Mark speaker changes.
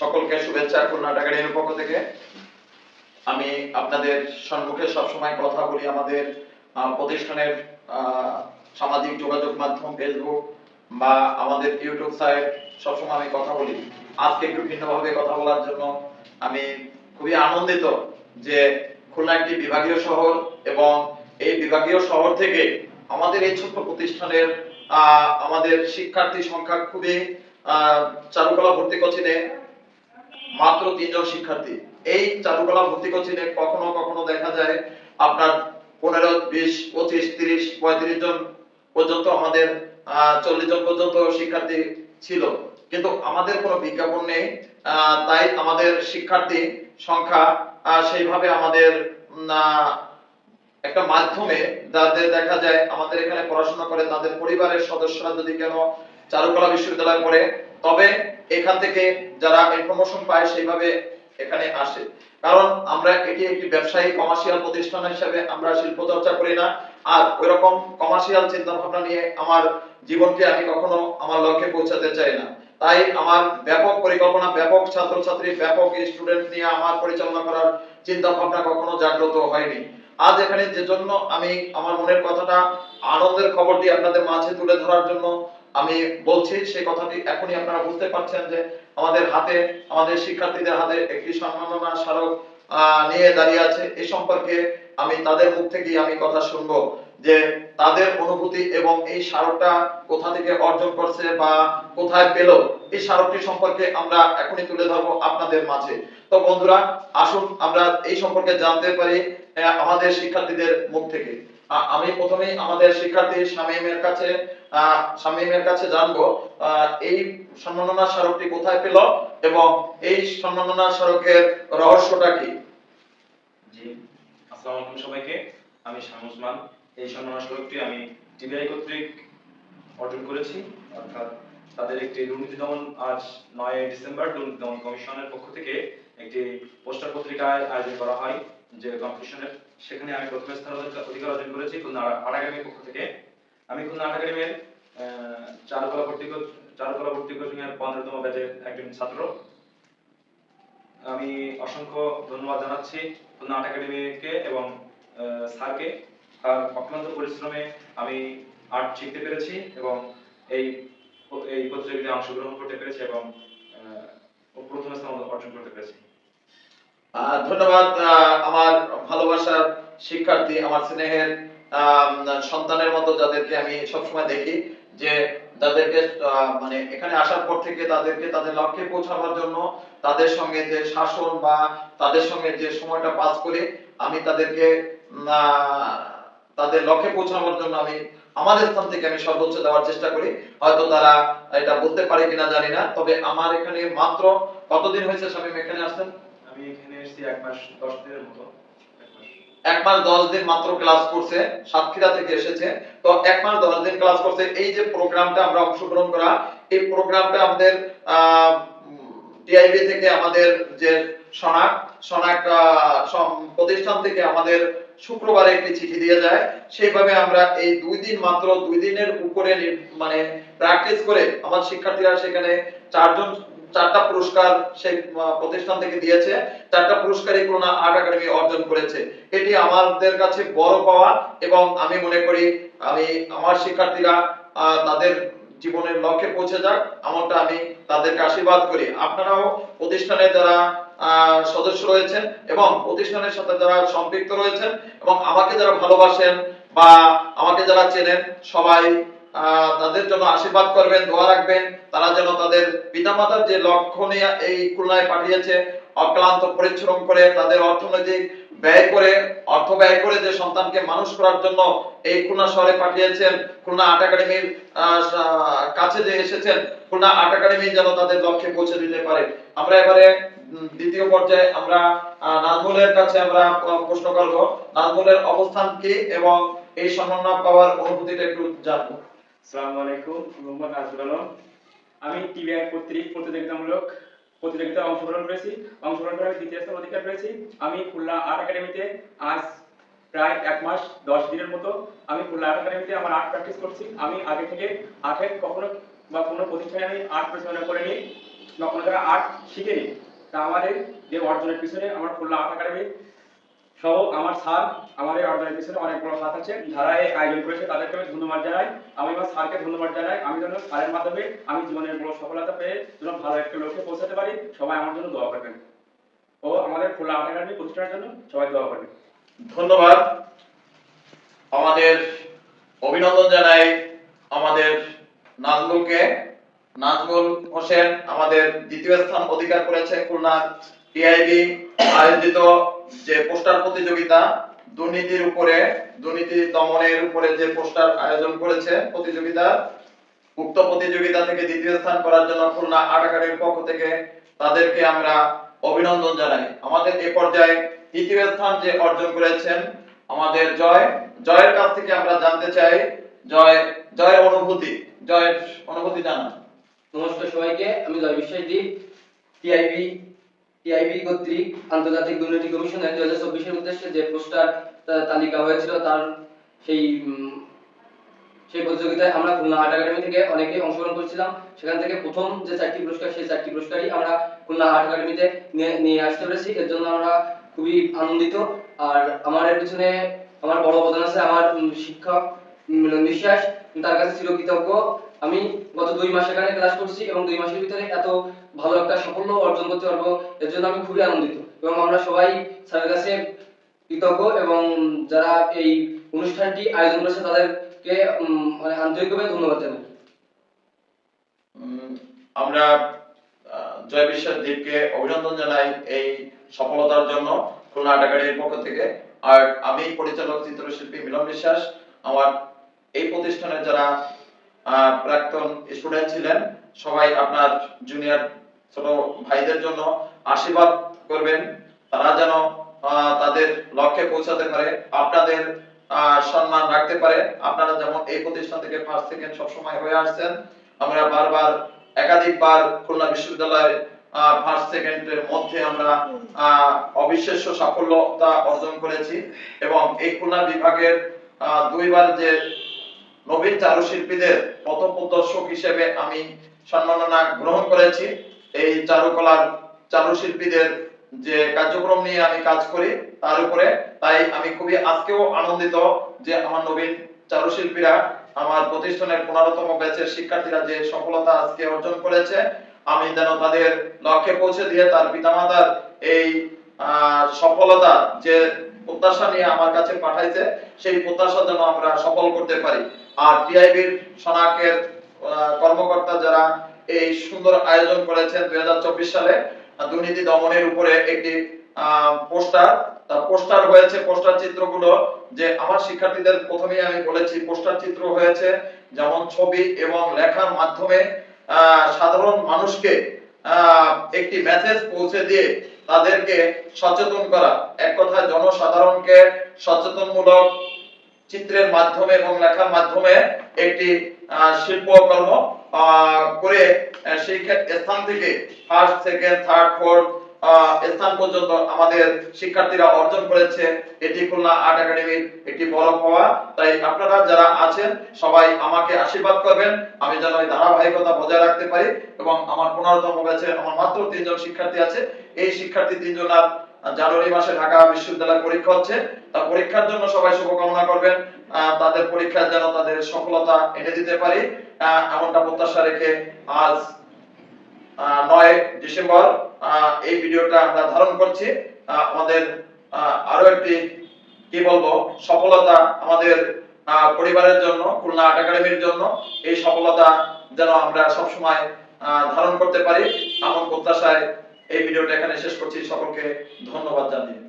Speaker 1: সকলকে শুভেচ্ছা খুলনা একাডেমির পক্ষ থেকে। আমি আপনাদের সম্মুখে সবসময় কথা বলি আমাদের প্রতিষ্ঠানের সামাজিক যোগাযোগ মাধ্যম ফেসবুক বা আমাদের ইউটিউব সাইট সবসময় আমি কথা বলি। আজকে একটু ভিন্নভাবে কথা বলার জন্য আমি খুবই আনন্দিত যে খুলনা একটি বিভাগীয় শহর এবং এই বিভাগীয় শহর থেকে আমাদের এই ছোট্ট প্রতিষ্ঠানের আমাদের শিক্ষার্থী সংখ্যা খুবই চারুকলা ভর্তি কোচিনে মাত্র তিনজন শিক্ষার্থী। এই চারুকলা ভর্তি কোচিনে কখনো কখনো দেখা যায় আপনার পনেরো, বিশ, পঁচিশ, তিরিশ, পঁয়ত্রিশ জন পর্যন্ত আমাদের চল্লিশ জন পর্যন্ত শিক্ষার্থী ছিল। কিন্তু আমাদের কোনো বিজ্ঞাপন নেই তাই আমাদের শিক্ষার্থী সংখ্যা সেইভাবে আমাদের একটা মাধ্যমে যাদের দেখা যায় আমাদের এখানে পড়াশোনা করে তাদের পরিবারের সদস্যরা যদি কেন চারুকলা বিশ্ববিদ্যালয়ে পড়ে। তবে এখান থেকে যারা ইনফরমেশন পায় সেইভাবে এখানে আসে। কারণ আমরা এটি একটি ব্যবসায়ী কমার্শিয়াল প্রতিষ্ঠান হিসেবে আমরা শিল্প চর্চা করি না। আর ওইরকম কমার্শিয়াল চিন্তা ভাবনা নিয়ে আমার জীবনকে আমি কখনো আমার লক্ষ্যে পৌঁছাতে চাই না। তাই আমার ব্যাপক পরিকল্পনা, ব্যাপক ছাত্রছাত্রী, ব্যাপক স্টুডেন্ট নিয়ে আমার পরিচালনা করার চিন্তা ভাবনা কখনো জাগ্রত হয়নি। আজ এখানে যে জন্য আমি আমার মনের কথাটা, আনন্দের খবরটি আপনাদের মাঝে তুলে ধরার জন্য আমি বলছি সেই কথাটি এখনই আপনারা বুঝতে পারছেন যে আমাদের হাতে, আমাদের শিক্ষার্থীদের হাতে একটি সম্মাননা স্মারক নিয়ে দাঁড়িয়ে আছে। এই সম্পর্কে আমি তাদের মুখ থেকেই আমি কথা শুনব যে তাদের অনুভূতি এবং এই স্মারকটা কোথা থেকে অর্জন করছে বা কোথায় পেল, এই স্মারকটি সম্পর্কে আমরা এখনই তুলে ধরবো আপনাদের মাঝে। তো বন্ধুরা, আসুন আমরা এই সম্পর্কে জানতে পারি আমাদের শিক্ষার্থীদের মুখ থেকে। আমি প্রথমেই আমাদের শিক্ষার্থী শামীমের কাছে শামীমের কাছে জানব এই সম্মাননা স্মারকটি কোথায় পেল এবং এই সম্মাননা স্মারকের রহস্যটা কি?
Speaker 2: জি, আসসালামু আলাইকুম সবাইকে। আমি শামুসমান এই সম্মাননা স্মারকটি আমি টিবিআই কর্তৃক অর্জন করেছি, অর্থাৎ তাদের একটি দুর্নীতি দমন আজ নয় ডিসেম্বর দুর্নীতি দমন কমিশনের পক্ষ থেকে একটি পোস্টার পত্রিকায় আয়োজন করা হয়। যে কম্পিটিশনের সেখানে আমি প্রথম স্থান অধিকার অর্জন করেছি খুলনা আর্ট একাডেমির পক্ষ থেকে। আমি খুলনা আর্ট একাডেমির চারুকলা ভর্তি চারুকলা ভর্তি পনেরোতম ব্যাচের একজন ছাত্র। আমি অসংখ্য ধন্যবাদ জানাচ্ছি খুলনা আর্ট একাডেমিকে এবং স্যারকে। তার অক্লান্ত পরিশ্রমে আমি আর্ট শিখতে পেরেছি এবং এই এই প্রতিযোগিতায় অংশগ্রহণ করতে পেরেছি এবং প্রথম স্থান অর্জন করতে পেরেছি।
Speaker 1: ধন্যবাদ আমার ভালোবাসার শিক্ষার্থী, আমার স্নেহের সন্তানের মতো যাদেরকে আমি সবসময় দেখি, যে যাদেরকে মানে এখানে আসার পর থেকে তাদেরকে তাদের লক্ষ্যে পৌঁছাবার জন্য তাদের সঙ্গে যে শাসন বা তাদের সঙ্গে যে সময়টা পাস করে, আমি তাদেরকে তাদের লক্ষ্যে পৌঁছানোর জন্য আমি আমার স্থান থেকে আমি সর্বোচ্চ দেওয়ার চেষ্টা করি। হয়তো তারা এটা বলতে পারে কিনা জানি না, তবে আমার এখানে মাত্র কতদিন হয়েছে শামীম এখানে আসছেন?
Speaker 2: আমি এখানে এক মাস, দশ
Speaker 1: দিন মাত্র ক্লাস করছে, সাতক্ষীরা থেকে এসেছে। তো এক মাস দশ দিন ক্লাস করছে। এই যে প্রোগ্রামটা আমরা অংশগ্রহণ করা, এই প্রোগ্রামটা আমাদের টিআইবি থেকে আমাদের যে সনাক সনাক প্রতিষ্ঠান থেকে আমাদের শুক্রবারে একটি চিঠি দিয়ে যায়। সেইভাবে আমরা এই দুই দিন মাত্র, দুই দিনের উপরে মানে প্র্যাকটিস করে, আমার শিক্ষার্থীরা সেখানে চারজন চারটা পুরস্কার সেই প্রতিষ্ঠান থেকে দিয়েছে। চারটা পুরস্কারই খুলনা আর্ট একাডেমি অর্জন করেছে। এটি আমাদের কাছে বড় পাওয়া এবং আমি মনে করি, আমি, আমার শিক্ষার্থীরা তাদের জীবনের লক্ষ্যে পৌঁছে যাক, এমনটা আমি তাদেরকে আশীর্বাদ করি। আপনারাও প্রতিষ্ঠানে যারা সদস্য রয়েছেন এবং প্রতিষ্ঠানের সাথে যারা সম্পৃক্ত রয়েছেন এবং আমাকে যারা ভালোবাসেন বা আমাকে যারা চেনেন, সবাই তাদের জন্য আশীর্বাদ করবেন, দোয়া রাখবেন। তারা যেন তাদের পিতামাতার যে লক্ষ্য নিয়ে এই খুলনায় পাঠিয়েছে, অক্লান্ত পরিশ্রম করে, তাদের অর্থনৈতিক ব্যয় করে, অর্থ ব্যয় করে যে সন্তানকে মানুষ করার জন্য এই খুলনা শহরে পাঠিয়েছেন, খুলনা আর্ট একাডেমির কাছে যে এসেছেন, খুলনা আর্ট একাডেমি যেন তাদের লক্ষ্যে পৌঁছে দিতে পারে। আমরা এবারে দ্বিতীয় পর্যায়ে আমরা নাজমুলের কাছে আমরা প্রশ্ন করব, নাজমুলের অবস্থান কি এবং এই সম্মাননা পাওয়ার অনুভূতিটা একটু জানব।
Speaker 3: এক মাস, দশ দিনের মতো আমি খুলনা একাডেমিতে আমার আর্ট প্র্যাকটিস করছি। আমি আগে থেকে আর্টের কখনো বা কোনো প্রতিষ্ঠানে আমি আর্ট বা কোনো আর্ট তা আমাদের যে অর্জনের পিছনে আমার খুলনা আর্ট একাডেমি সহ আমার স্যার আমার এই অর্জনের পিছনে অনেক বড় হাত আছে। যারা এই আয়োজন করেছে, তাদেরকে আমি ধন্যবাদ জানাই। আমি আমার স্যারকে ধন্যবাদ জানাই। আমি যেন স্যারের মাধ্যমে আমি জীবনের বড় সফলতা পেয়ে যেন ভালো একটা লক্ষ্যে পৌঁছাতে পারি। সবাই আমার জন্য দোয়া করবেন। ও আমাদের খুলনা আর্ট একাডেমি প্রতিষ্ঠানের জন্য সবাই দোয়া করবেন।
Speaker 1: ধন্যবাদ। আমাদের অভিনন্দন জানাই আমাদের নাজমুলকে। নাজমুল হোসেন আমাদের দ্বিতীয় স্থান অধিকার করেছে, খুলনা টিআইবি, আয়োজিত যে পোস্টার প্রতিযোগিতা দুর্নীতির উপরে, দুর্নীতি দমনের উপরে যে পোস্টার আয়োজন করেছে প্রতিযোগিতা, উক্ত প্রতিযোগিতা থেকে দ্বিতীয় স্থান করার জন্য খুলনা আর্ট একাডেমির পক্ষ থেকে তাদেরকে আমরা অভিনন্দন জানাই। আমাদের এ পর্যায়ে তৃতীয় স্থান যে অর্জন করেছেন আমাদের জয়। জয়ের কাছ থেকে আমরা জানতে চাই, জয় জয়ের অনুভূতি জয়ের অনুভূতি জানান।
Speaker 4: নমস্কার সবাইকে, আমি জয় বিশ্বাস দীপ টিআইবি টিআইবি কর্তৃক আন্তর্জাতিক দুর্নীতি কমিশনের দু হাজার চব্বিশের উদ্দেশ্যে যে পোস্টার তালিকা হয়েছিল, তার সেই সেই প্রতিযোগিতায় আমরা খুলনা আর্ট একাডেমি থেকে অনেকে অংশগ্রহণ করেছিলাম। সেখান থেকে প্রথম যে চারটি পুরস্কার, সেই চারটি পুরস্কারই আমরা খুলনা আর্ট একাডেমিতে নিয়ে আসতে পেরেছি। এর জন্য আমরা খুবই আনন্দিত। আর আমার পিছনে আমার বড় অবদান আছে, আমার শিক্ষক মিলন বিশ্বাস, তার কাছে ছিল কৃতজ্ঞ আমি গত দুই মাস এখানে ক্লাস করছি এবং দুই মাসের ভিতরে এত ভালো একটা সাফল্য অর্জন করতে পারব, এর জন্য আমি খুবই আনন্দিত। এবং আমরা সবাই স্যারের কাছে কৃতজ্ঞ এবং যারা এই অনুষ্ঠানটি আয়োজন করেছে তাদেরকে মানে আন্তরিকভাবে ধন্যবাদ জানাই।
Speaker 1: আমরা জয় বিশ্বাস দীপকে অভিনন্দন জানাই এই সফলতার জন্য খুলনা আর্ট একাডেমির পক্ষ থেকে। আর আমি পরিচালক, চিত্রশিল্পী মিলন বিশ্বাস, আমার এই প্রতিষ্ঠানের যারা প্রাক্তন স্টুডেন্ট ছিলেন, সবাই আপনার জুনিয়র ছোট ভাইদের জন্য আশীর্বাদ করবেন। তারা যেন তাদের লক্ষ্যে পৌঁছাতে পারে, আপনাদের সম্মান রাখতে পারে। আপনারা যেমন এই প্রতিষ্ঠান থেকে ফার্স্ট সেকেন্ড সবসময় হয়ে আসছেন, আমরা বারবার, একাধিকবার খুলনা বিশ্ববিদ্যালয়ের ফার্স্ট সেকেন্ডের মধ্যে আমরা অবিশ্বাস্য সাফল্যতা অর্জন করেছি। এবং এই খুলনা বিভাগের দুইবার যে নবীন চারুশিল্পীদের পথপ্রদর্শক হিসেবে আমি সম্মাননা গ্রহণ করেছি। এই চারুকলার চারুশিল্পীদের যে কার্যক্রম নিয়ে আমি কাজ করি, তার উপরে তাই আমি খুবই আজকেও আনন্দিত যে আমার নবীন চারুশিল্পীরা আমার প্রতিষ্ঠানের পনেরোতম ব্যাচের শিক্ষার্থীরা যে সফলতা আজকে অর্জন করেছে, আমি যেন তাদের লক্ষ্যে পৌঁছে দিয়ে তার পিতামাতার এই সফলতা যে প্রত্যাশা নিয়ে আমার কাছে পাঠাইছে, সেই প্রত্যাশা যেন আমরা সফল করতে পারি। আর টিআইবির সনাকের আহ, কর্মকর্তা যারা এই সুন্দর আয়োজন করেছেন দুই সালে দুর্নীতি দমনের উপরে একটি পোস্টার। পোস্টার হয়েছে পোস্টার চিত্রগুলো যে আমার শিক্ষার্থীদের আমি বলেছি পোস্টার চিত্র হয়েছে যেমন ছবি এবং লেখার মাধ্যমে সাধারণ মানুষকে একটি মেসেজ পৌঁছে দিয়ে তাদেরকে সচেতন করা। এক কথায় জনসাধারণকে সচেতনমূলক চিত্রের মাধ্যমে এবং লেখার মাধ্যমে একটি শিল্পকর্ম করে সেই স্থান থেকে ফার্স্ট সেকেন্ড থার্ড ফোর্থ স্থান পর্যন্ত আমাদের শিক্ষার্থীরা অর্জন করেছে। এটি খুলনা আর্ট একাডেমির একটি বড় পাওয়া। তাই আপনারা যারা আছেন, সবাই আমাকে আশীর্বাদ করবেন। আমি যেন এই ধারাবাহিকতা বজায় রাখতে পারি এবং আমার পনেরোতম ব্যাচে আমার মাত্র তিনজন শিক্ষার্থী আছে। এই শিক্ষার্থী তিনজন আর জানুয়ারি মাসে ঢাকা বিশ্ববিদ্যালয়ে পরীক্ষা হচ্ছে। তা পরীক্ষার জন্য সবাই শুভকামনা করবেন। তাদের পরীক্ষায় যেন তাদের সফলতা এনে দিতে পারি। এমনটা প্রত্যাশা রেখে আজ নয় ডিসেম্বর এই ভিডিওটা আমরা ধারণ করছি। আমাদের আরও একটি, কি বলব, সফলতা আমাদের পরিবারের জন্য, খুলনা আর্ট একাডেমির জন্য। এই সফলতা যেন আমরা সবসময় ধারণ করতে পারি। এমন প্রত্যাশায় এই ভিডিওটা এখানে শেষ করছি। সকলকে ধন্যবাদ জানিয়ে।